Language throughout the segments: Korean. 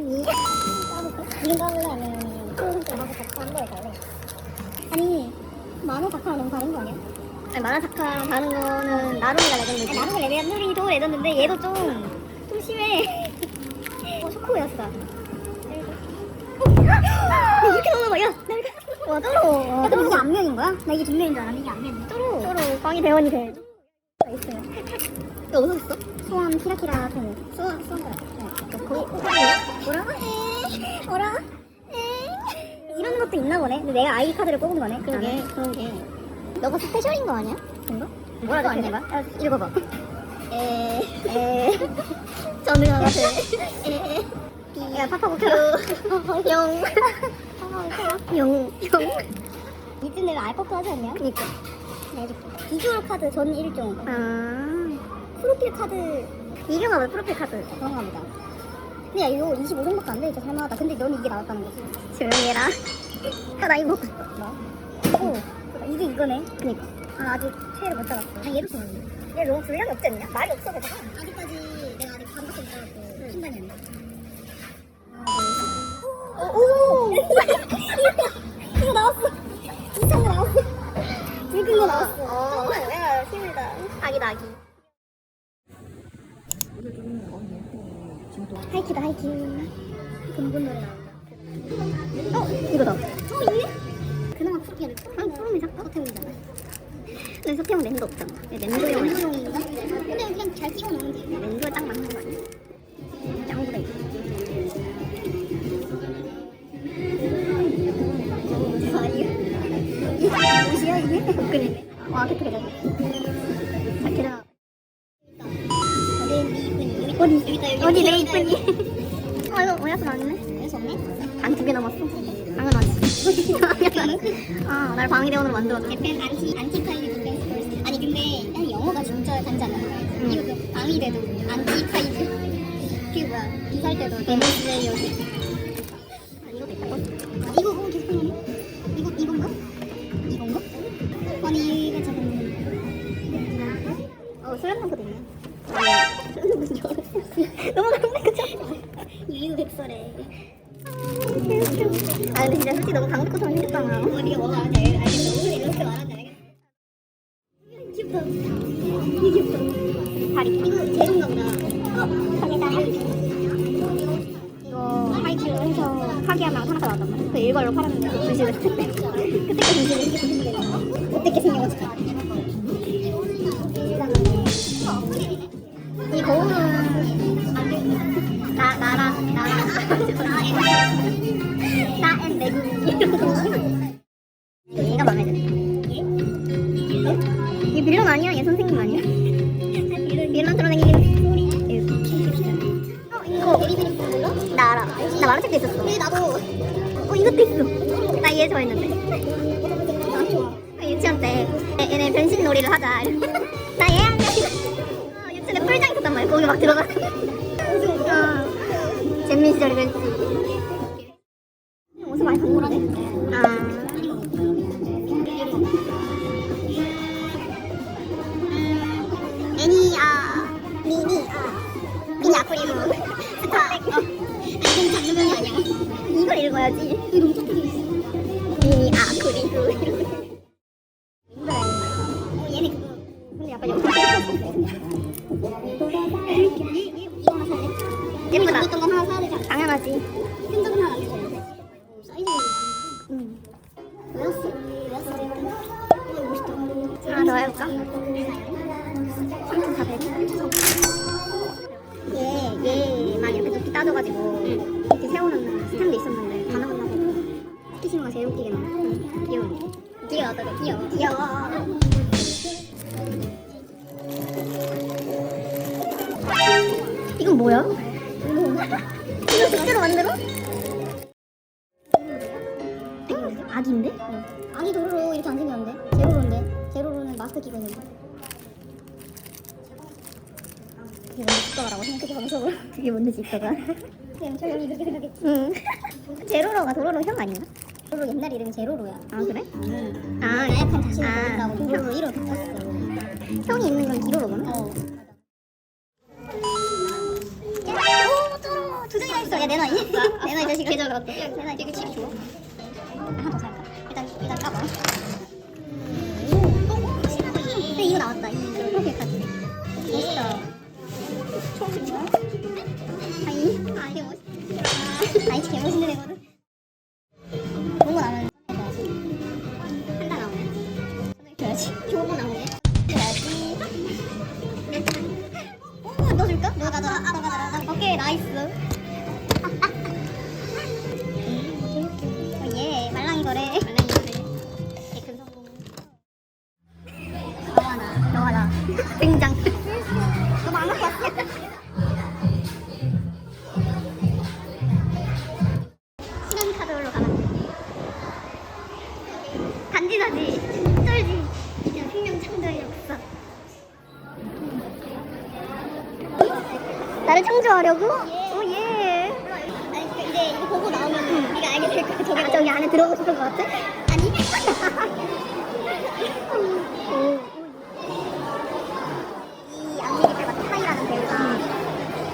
이쁜이. 지금 까볼래 아니면 초록색하고 다크 한 거에 갈래? 아니 만화 다크랑 너무 다른 거 아니야? 아니, 마라사카 다른 거는 나루미가 레전드지. 나루가 레벨 나루리도 레전드인데 얘도 좀, 좀 심해. 어, 쇼크였어. 이렇게 나오는 거야? 와, 뚜루. 야 그럼 이게 안면인 거야? 나 이게 뒷면인 줄 알았는데 이게 안면이야 뚜루. 뚜루, 광희 대원이 돼. 있어요 너 어디서 있어? 소원 키라키라 통 소원 소원 거의, 뭐라고? 에 뭐라고? 에 이런 것도 있나 보네 근데 내가 아이 카드를 뽑은 거네 그러게, 그러게. 너가 스페셜인 거 아니야? 뭔가? 뭐라 그거 적혀있냐? 아니야? 아, 읽어봐 에, 에. 전우가 같은. 에. 야 파파고큐 용. 용. 용. 이쯤 되면 알법도 하지 않냐? 그니까. 내가 해줄게 비주얼 카드 전 1종 아. 프로필 카드 이름가 왜 프로필 카드? 그런 겁니다 근데 야 이거 25종밖에 안 되니까 살만하다 근데 너는 이게 나왔다는 거지 조용히 해라. 아, 나 이거 먹고. 뭐? 오 이게 이거네 그니까. 아 아직 최애를 못 잡았어 아 얘도 좋아하는데 얘 너무 분량이 없지 않냐? 말이 없어 그래서 아직까지 내가 아직 반밖에 못 잡았고 신반이 안 돼. 오! 이거 나왔어 이상한 거 나왔어 붉은 거 나왔어 어, 힘들다. 아기다, 아기. 하이키다 하이키 근본 노래 나온다 어, 이거다. 어 있네? 그나마 프로필 아, 프로필 작가 호텔이잖아 근데 소태형 랜드 없잖아. 랜드용. 랜드용인가? 근데 그냥 잘 찍어 놓으면 돼 랜드에 딱 맞는 거 어디 여기 어디 내 이쁜이? 어, 이거 오야스? 여기서 없네? 안 두 개 남았어. 당연하지. 당연 하지. 아, 날 방위대원으로 만들어줘. 약간 안티 안티 카이드 디펜스 퍼스트 아니 근데 난 영어가 진짜 이거 그 방위대도 안티 카이드 그게 뭐야 비살 때도 아, 이것도 있다고? 아 이거 그거 계속 하네 이거 이건가? 이건가? 아니 이거 잠깐만 어, 슬램덩크도 있네. 슬램덩크 좋아. 너무 강해, 그쵸? 이거 백설에 아, 근데 진짜 솔직히 너무 생겼잖아. 어디가 뭐가 안 돼? 알겠어 무슨 이렇게 말하는지 알겠어 귀엽다 이게 귀엽다 다리. 이거 제로인가 보다 어? 가게다 이거 하이큐 해서 파기하면 하나가 나왔단 말이야. 그 일괄로 팔았는데 분실을 했대. 그때 게 분실을 이게 무슨 소리야 어떻게 생겨가지고 이 거울은 아니야? 얘 선생님 아니야? 빌런 들어다니는 어 이거 나 알아. 나 만화책도 있었어. 왜 나도 어 이것도 있어. 나 얘 좋아했는데. 난 좋아 유치원 때 얘- 얘네 변신 놀이를 하자. 나얘한 명. 어, 유치원에 풀장 있었단 말이야. 거기 막 들어가. 어, 잼민 시절 그랬지. 귀여워 너 귀여워 귀여워. 이건 뭐야? 이거 실제로 만들어? 아기인데? 아기 도로로 이렇게 안 생겼는데? 제로로인데? 제로로는 마스크 끼고 있는데 그게 뭔지 집도가라고 생각해 방송을. 그게 뭔지 집도가. 그냥 조용히 그렇게 생각했지 응. 제로로가 도로로 형 아닌가? 도로 옛날 이름이 제로로야 아 그래? 아아 나약한 자신을 아, 보인다고 도로로 이름 바꿨어 형이 있는 건 기로로구나. 어 오, 뚜루 두 장이나 있어. 야, 내 나이. 내 나이 자식아. 계절 같다. 내 나이 되게 칩이 좋아. 하나 더 살까? 일단, 일단 까봐. 근데 이거 나왔다. 이 프로필 카드. 멋있다. 아, 이게 멋있다. 아이, 개 멋있는 애거든. 가져라. 오케이, 나이스. 나를 창조하려고? 오 예. 아니 그 이제 이거 보고 나오면 네가 알게 될 거야. 저기, 저기 안에 들어오고 싶을 것 같아? 아니. 이 악리를 맡은 타이라는 배우가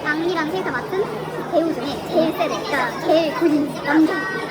악리라는 캐릭터 맡은 배우 중에 제일 세대, 그러니까 제일 군인 남자.